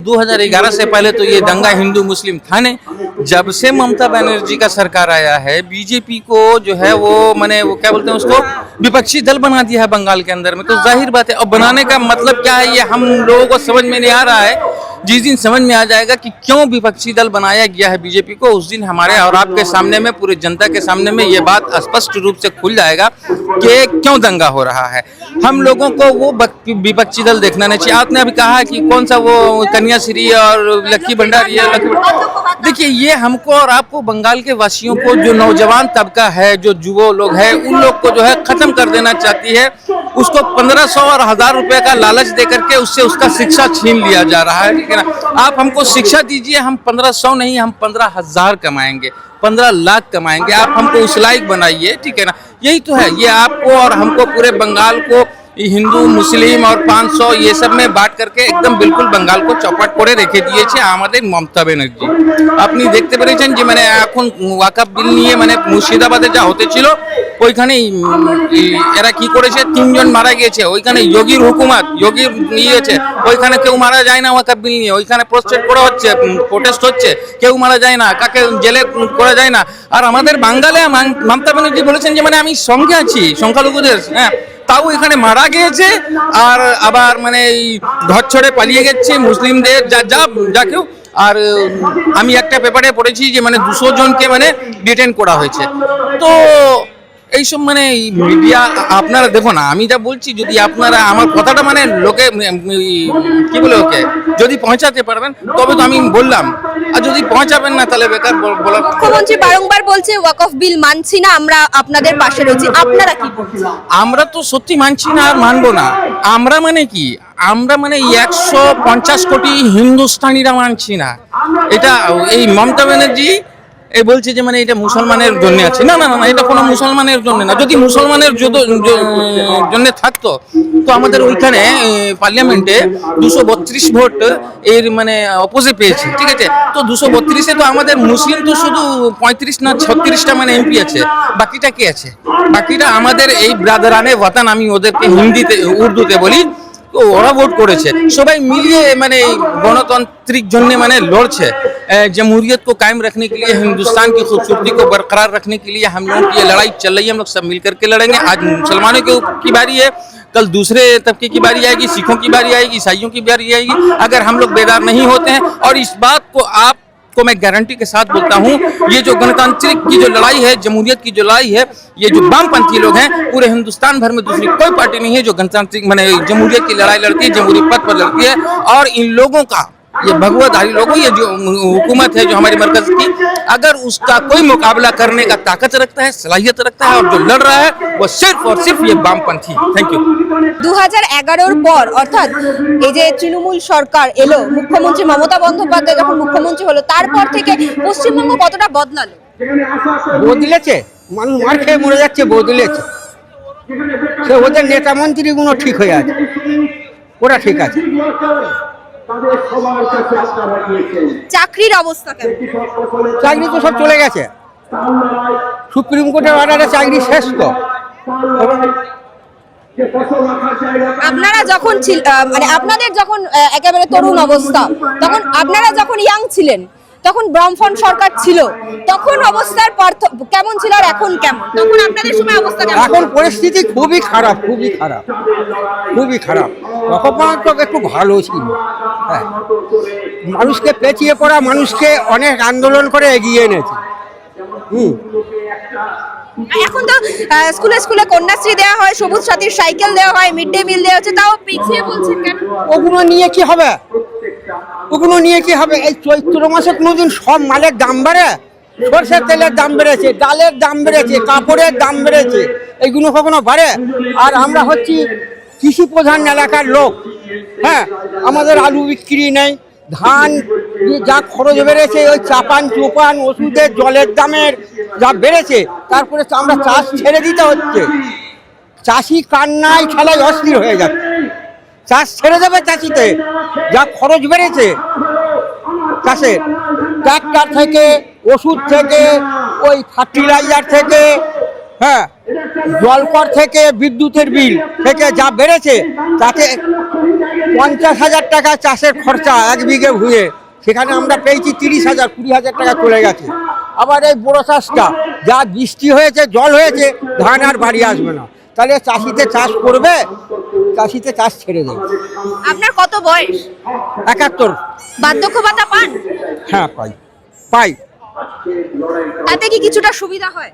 2011 से पहले तो ये दंगा हिंदू मुस्लिम था नहीं। जब से ममता बनर्जी का सरकार आया है, बीजेपी को जो है वो मैंने वो क्या बोलते हैं उसको, विपक्षी दल बना दिया है बंगाल के अंदर में। तो ज़ाहिर बात है और बनाने का मतलब क्या है, ये हम लोगों को समझ में नहीं आ रहा है। जिस दिन समझ में आ जाएगा कि क्यों विपक्षी दल बनाया गया है बीजेपी को, उस दिन हमारे और आपके सामने में, पूरी जनता के सामने में ये बात स्पष्ट रूप से खुल जाएगा कि क्यों दंगा हो रहा है। हम लोगों को वो विपक्षी दल देखना नहीं चाहिए। आपने अभी कहा कि कौन सा वो कन्याश्री और लक्की भंडारी लक्की देखिए, ये हमको और आपको बंगाल के वासियों को जो नौजवान तबका है, जो युवा लोग है, उन लोग को जो है खत्म कर देना चाहती है। उसको पंद्रह सौ और हज़ार रुपए का लालच दे करके उससे उसका शिक्षा छीन लिया जा रहा है, ठीक है ना? आप हमको शिक्षा दीजिए, हम पंद्रह सौ नहीं, हम पंद्रह हज़ार कमाएँगे, पंद्रह लाख कमाएँगे। आप हमको उस लायक बनाइए, ठीक है ना? यही तो है। ये आपको और हमको पूरे बंगाल को হিন্দু মুসলিম আর পাঁচশো ये सब में बांट करके একদম বিলকুল বাঙ্গাল কো চপাট করে রেখে দিয়েছে আমাদের মমতা ব্যানার্জি আপনি দেখতে পেরেছেন যে মানে এখন ওয়াকাপ বিল নিয়ে মানে মুর্শিদাবাদে যা হতে ছিল ওইখানে উম, এই এরা কি করেছে তিনজন মারা গিয়েছে ওইখানে যোগীর হুকুমত যোগীর নিয়েছে ওইখানে কেউ মারা যায় না ওয়াকাপ বিল নিয়ে ওইখানে প্রস্টেট করা হচ্ছে প্রোটেস্ট হচ্ছে কেউ মারা যায় না কাকে জেলে করা যায় না আর আমাদের বাঙ্গালে মান- মমতা ব্যানার্জি বলেছেন যে মানে আমি সঙ্গে আছি সংখ্যালঘুদের হ্যাঁ তাও এখানে মারা গিয়েছে আর আবার মানে এই ঘর ছড়ে পালিয়ে গেছে মুসলিমদের, যা যা যা কেউ। আর আমি একটা পেপারে পড়েছি যে মানে দুশো জনকে মানে ডিটেন করা হয়েছে। তো এইসব মানে মিডিয়া আপনারা দেখো না আমি যা বলছি যদি আপনারা আমার কথাটা মানে লোকে কি বলে ওকে যদি পৌঁছাতে পারবেন তবে তো আমি বললাম। আর যদি পৌঁছাবেন না তাহলে বেকার বল- বলার মুখ্যমন্ত্রী বারংবার বলছে ওয়াকফ বিল মানছি না আমরা আপনাদের পাশে রয়েছি। আপনারা কি বলছেন? আমরা তো সত্যি মানছি না আর মানবো না। আমরা মানে কি? আমরা মানে একশো পঞ্চাশ কোটি হিন্দুস্তানিরা মানছি না। এটা এই মমতা ব্যানার্জি এই বলছে যে মানে এটা মুসলমানের জন্য আছে। না না না এটা কোনো মুসলমানের জন্য না। যদি মুসলমানের জন্য থাকতো, তো আমাদের ওইখানে পার্লামেন্টে দুশো বত্রিশ ভোট এর মানে অপোজে পেয়েছে, ঠিক আছে? তো দুশো বত্রিশে তো আমাদের মুসলিম তো শুধু পঁয়ত্রিশ না ছত্রিশটা মানে এমপি আছে। বাকিটা কে আছে? বাকিটা আমাদের এই ব্রাদারানে ওয়াতান আমি ওদেরকে হিন্দিতে, উর্দুতে বলি, ওরা ভোট করেছে। সবাই মিলিয়ে মানে গণতান্ত্রিক জন্য মানে লড়ছে। जमहूरियत को कायम रखने के लिए, हिंदुस्तान की खूबसूरती को बरकरार रखने के लिए हम लोगों की ये लड़ाई चल रही है। हम लोग सब मिल करके लड़ेंगे। आज मुसलमानों के की बारी है। कल दूसरे तबके की बारी आएगी, सिखों की बारी आएगी, ईसाइयों की बारी आएगी। अगर हम लोग बेदार नहीं होते हैं, और इस बात को आप, को मैं गारंटी के साथ बोलता हूँ, ये जो गणतांत्रिक की जो लड़ाई है, जमहूरियत की जो लड़ाई है, ये जो वामपंथी लोग हैं, पूरे हिंदुस्तान भर में दूसरी कोई पार्टी नहीं है जो गणतांत्रिक, मैंने जमहूरियत की लड़ाई लड़ती है, जमहूरी पद पर लड़ती है। और इन लोगों का ये भगवतधारी लोगों ये जो हुकूमत है जो हमारी मरकज की अगर उसका कोई मुकाबला करने का ताकत रखता है सलाहियत रखता है और जो लड़ रहा है वो सिर्फ और सिर्फ ये वामपंथी थैंक यू দু হাজার এগারোর পর অর্থাৎ এই যে তৃণমূল সরকার এলো মুখ্যমন্ত্রী মমতা বন্দ্যোপাধ্যায় যখন মুখ্যমন্ত্রী হলো তারপর থেকে পশ্চিমবঙ্গ কতটা বদলালো বদলেছে মানুষ মার খেয়ে মরে যাচ্ছে বদলেছে সে ওদের নেতা মন্ত্রীগুলো ঠিক হয়ে আছে ওরা ঠিক আছে চাকরির অবস্থা কেমন? চাকরি তো সব চলে গেছে। সুপ্রিম কোর্টের অর্ডারে চাকরি শেষ তো। আপনারা যখন ছিল- মানে আপনাদের যখন একেবারে তরুণ অবস্থা তখন আপনারা যখন ইয়াং ছিলেন তখন ব্রাহ্মণ সরকার ছিল তখন অবস্থার পার্থ- কেমন ছিল আর এখন কেমন? তখন আপনাদের সময় অবস্থা কেমন? এখন পরিস্থিতি খুবই খারাপ খুবই খারাপ খুবই খারাপ। তখন একটু ভালো ছিল। মানুষকে পেঁচিয়ে পড়া মানুষকে অনেক আন্দোলন করে এগিয়ে এনেছে। হুম। এখন তো স্কুলে স্কুলে কন্যাশ্রী দেওয়া হয় সবুজ সাথীর সাইকেল দেওয়া হয় মিড ডে মিল দেওয়া হচ্ছে তাও পিছিয়ে বলছেন কেন? ওগুলো নিয়ে কি হবে? ওগুলো নিয়ে কি হবে? এই চৈত্র মাসে কোনোদিন সব মালের দাম বাড়ে? সরষের তেলের দাম বেড়েছে ডালের দাম বেড়েছে কাপড়ের দাম বেড়েছে এইগুলো কখনো বাড়ে? আর আমরা হচ্ছি কৃষি প্রধান এলাকার লোক। হ্যাঁ আমাদের আলু বিক্রি নেই, ধান যা খরচ বেড়েছে, ওই চাপান, চোপান, ওষুধের, জলের দামের যা বেড়েছে, তারপরে আমরা চাষ ছেড়ে দিতে হচ্ছে। চাষি কান্নায় খেলায় অস্থির হয়ে যাচ্ছে। চাষ ছেড়ে দেবে চাষিতে, যা খরচ বেড়েছে চাষে। ট্রাক্টর থেকে, ওষুধ থেকে, ওই ফার্টিলাইজার থেকে হ্যাঁ জলকর থেকে, বিদ্যুতের বিল থেকে যা বেড়েছে তাতে পঞ্চাশ হাজার টাকা চাষের খরচা এক বিঘে ভুঁয়ে সেখানে আমরা পেয়েছি তিরিশ হাজার কুড়ি হাজার টাকা চলে গেছে। আবার এই বড় চাষটা যা বৃষ্টি হয়েছে জল হয়েছে ধান আর বাড়ি আসবে না। তাহলে চাষিতে চাষ করবে চাষিতে চাষ ছেড়ে দেবে। আপনার কত বয়স? একাত্তর। বার্ধক্য ভাতা পান? হ্যাঁ পাই। পাই। তাতে কি কিছুটা সুবিধা হয়?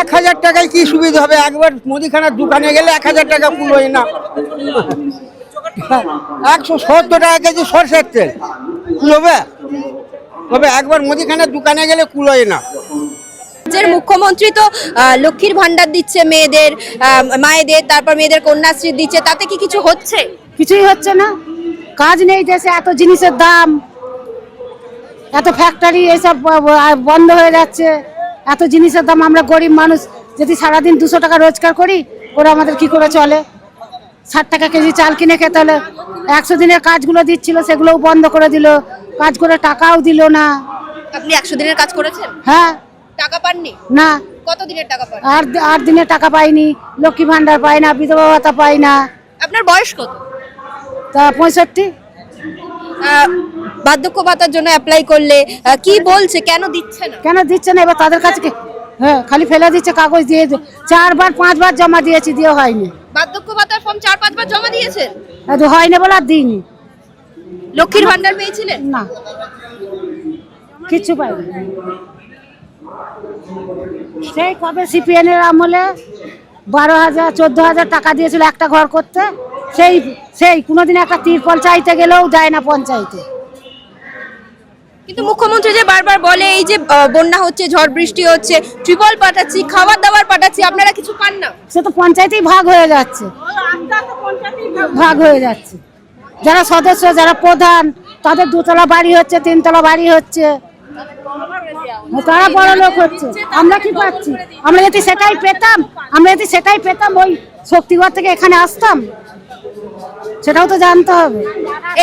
এক হাজার টাকায় কি সুবিধা হবে? একবার মুদিখানার দোকানে গেলে এক হাজার টাকা কুলোয় না। একশো সত্তর টাকা কেজি সরষের তেল। কুলোবে তবে একবার মুদিখানার দোকানে গেলে কুলোয় না। রাজ্যের মুখ্যমন্ত্রী তো লক্ষ্মীর ভান্ডার দিচ্ছে মেয়েদের মায়েদের তারপর মেয়েদের কন্যাশ্রী দিচ্ছে তাতে কি কিছু হচ্ছে? কিছুই হচ্ছে না। কাজ নেই দেশে এত জিনিসের দাম। এত ফ্যাক্টরি এসব বন্ধ হয়ে যাচ্ছে। এত জিনিসের দাম আমরা গরিব মানুষ যদি সারাদিন দুশো টাকা রোজগার করি ওরা আমাদের কি করে চলে? ষাট টাকা কেজি চাল কিনে খেতে হলে। একশো দিনের কাজগুলো দিচ্ছিল সেগুলোও বন্ধ করে দিল। কাজ করে টাকাও দিল না। আপনি একশো দিনের কাজ করেছেন? হ্যাঁ। টাকা পাননি? না। কত দিনের টাকা পান? আর আট দিনের টাকা পাইনি। লক্ষ্মী ভাণ্ডার পাই না বিধবা ভাতা পাই না। আপনার বয়স কত? তা পঁয়ষট্টি। বার্ধক্য ভাতার জন্য অ্যাপ্লাই করলে কি বলছে? কেন দিচ্ছে না? কেন দিচ্ছে না? এবার তাদের কাছে হ্যাঁ খালি ফেলে দিচ্ছে কাগজ দিয়ে চারবার পাঁচবার জমা দিয়েছি দিয়ে হয়নি। বার্ধক্য ভাতার ফর্ম চার পাঁচবার জমা দিয়েছেন? আর হয়নি বলে আর দিইনি। লক্ষ্মীর ভান্ডার পেয়েছিলেন? না। কিচ্ছু পাইনি। সেই কবে সিপিএনের আমলে বারো হাজার চোদ্দ হাজার টাকা দিয়েছিল একটা ঘর করতে সেই সেই কোনোদিন একটা তিরপল চাইতে গেলেও যায় না পঞ্চায়েতে। কিন্তু মুখ্যমন্ত্রী যে বারবার বলে এই যে বন্যা হচ্ছে, ঝড় বৃষ্টি হচ্ছে ট্রিপল পাঠাচ্ছি খাবার দাবার পাঠাচ্ছি, আপনারা কিছু পান না? সে তো পঞ্চায়েতেই ভাগ হয়ে যাচ্ছে। ভাগ হয়ে যাচ্ছে। যারা সদস্য, যারা প্রধান, তাদের দুতলা বাড়ি হচ্ছে, তিনতলা বাড়ি হচ্ছে। তারা বড় লোক হচ্ছে। আমরা কি পাচ্ছি? আমরা যদি সেটাই পেতাম, আমরা যদি সেটাই পেতাম, ওই শক্তিগড় থেকে এখানে আসতাম, সেটাও তো জানতে হবে।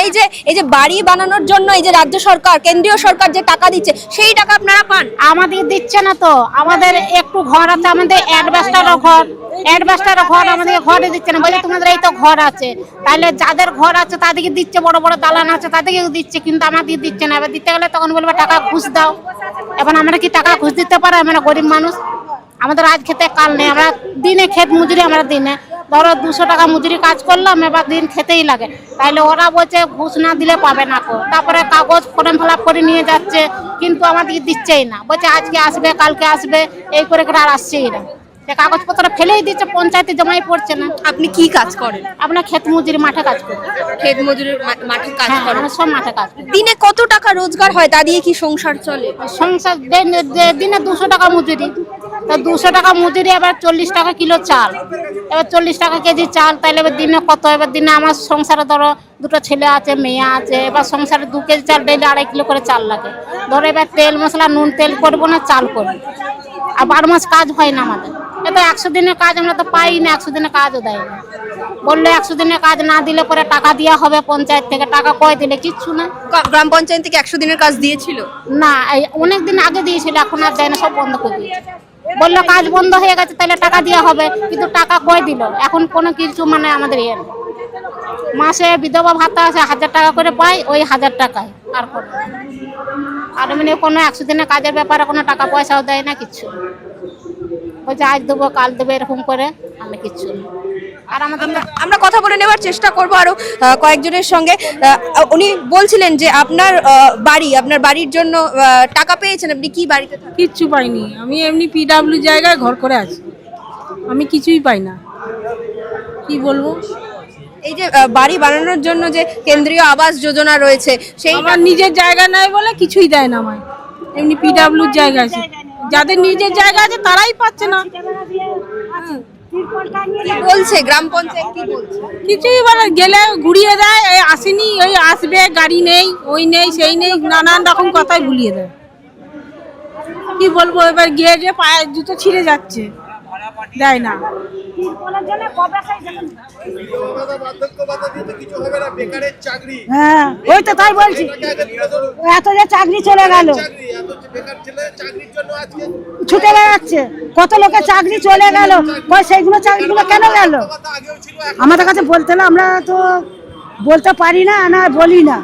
এই যে এই যে বাড়ি বানানোর জন্য এই যে রাজ্য সরকার, কেন্দ্রীয় সরকার যে টাকা দিচ্ছে, সেই টাকা আপনারা পান? আমাদের দিচ্ছে না তো। আমাদের একটু ঘর আছে, আমাদের অ্যাডভাস্টারও ঘর। অ্যাডভাস্টারও ঘর আমাদের ঘরে দিচ্ছে না। বলে তোমাদের এই তো ঘর আছে। তাহলে যাদের ঘর আছে, তাদেরকে দিচ্ছে, বড় বড় দালান আছে তাদেরকে দিচ্ছে, কিন্তু আমাদের দিচ্ছে না। এবার দিতে গেলে তখন বলবে, টাকা ঘুষ দাও। এবার আমরা কি টাকা ঘুষ দিতে পারো? আমরা গরিব মানুষ। আমাদের আজ খেতে কাল নেই। আমরা দিনে ক্ষেত মজুরি আমরা দিনে। ধরো দুশো টাকা মজুরি কাজ করলাম এবার দিন খেতেই লাগে। তাহলে ওরা বলছে ঘুষ না দিলে পাবে না কো তারপরে কাগজ ফর্ম ফিল করে নিয়ে যাচ্ছে কিন্তু আমাদেরকে দিচ্ছেই না। বলছে আজকে আসবে কালকে আসবে এই করে করে আর আসছেই না। সে কাগজপত্র ফেলেই দিচ্ছে পঞ্চায়েতে জমাই পড়ছে না। আপনি কি কাজ করেন? আপনার ক্ষেত মজুরি মাঠে কাজ করি। ক্ষেত মজুরি মাঠে কাজ হ্যাঁ করেন। সব মাঠে কাজ দিনে কত টাকা রোজগার হয়? তা দিয়ে কি সংসার চলে? সংসার দিনে দুশো টাকা মজুরি। তা দুশো টাকা মজুরি এবার চল্লিশ টাকা কিলো চাল। এবার চল্লিশ টাকা কেজি চাল তাহলে এবার দিনে কত? এবার দিনে আমার সংসারে ধরো দুটো ছেলে আছে মেয়ে আছে এবার সংসারে দু কেজি চাল ডেলি আড়াই কিলো করে চাল লাগে। ধরো এবার তেল মশলা নুন তেল করব না চাল করব। আর বারো মাস কাজ হয় না আমাদের। এবার একশো দিনের কাজ আমরা তো পাই না একশো দিনের কাজও দেয় না। বললে একশো দিনের কাজ না দিলে পরে টাকা দেওয়া হবে পঞ্চায়েত থেকে টাকা কয় দিলে? কিচ্ছু না। গ্রাম পঞ্চায়েত থেকে একশো দিনের কাজ দিয়েছিল? না অনেক দিন আগে দিয়েছিল এখন আর দেয় না সব বন্ধ করে দিয়েছে। বলল, কাজ বন্ধ হয়ে গেছে, তাহলে টাকা দেওয়া হবে। কিন্তু টাকা কয় দিল? এখন কোনো কিছু মানে আমাদের ইয়ে। মাসে বিধবা ভাতা আছে, হাজার টাকা করে পাই ওই হাজার টাকায়, আর কোনো আর মানে কোনো একশো দিনের কাজের ব্যাপারে কোনো টাকা পয়সাও দেয় না কিছু ওই বলছে, আজ দেবো, কাল দেবো, এরকম করে আমি কিচ্ছু না আর আমাদের আমরা কথা বলে নেওয়ার চেষ্টা করব আরও কয়েকজনের সঙ্গে। উনি বলছিলেন যে আপনার বাড়ি আপনার বাড়ির জন্য টাকা পেয়েছেন। আপনি কি বাড়িতে? কিচ্ছু পাইনি। আমি এমনি পিডাব্লিউ জায়গায় ঘর করে আছি। আমি কিছুই পাই না। কি বলব? এই যে বাড়ি বানানোর জন্য যে কেন্দ্রীয় আবাস যোজনা রয়েছে সেই আমার নিজের জায়গা নাই বলে কিছুই দেয় না আমায়। এমনি পিডাব্লিউর জায়গা আছে। যাদের নিজের জায়গা আছে তারাই পাচ্ছে না। বলছে গ্রাম পঞ্চায়েত কি বলছে? কিছুই বলে গেলে ঘুরিয়ে দেয় এই আসেনি ওই আসবে গাড়ি নেই ওই নেই সেই নেই নানান রকম কথাই ভুলিয়ে দেয়। কি বলব এবার গিয়ে যে পায়ের জুতো ছিঁড়ে যাচ্ছে দেয় না। হ্যাঁ ওই তো তাই বলছি। এত যে চাকরি চলে গেল। ছুটে বেড়াচ্ছে। কত লোকের চাকরি চলে গেল। সেইগুলো চাকরিগুলো কেন গেল? আমাদের কাছে বলতে না আমরা তো বলতে পারি না না বলি না।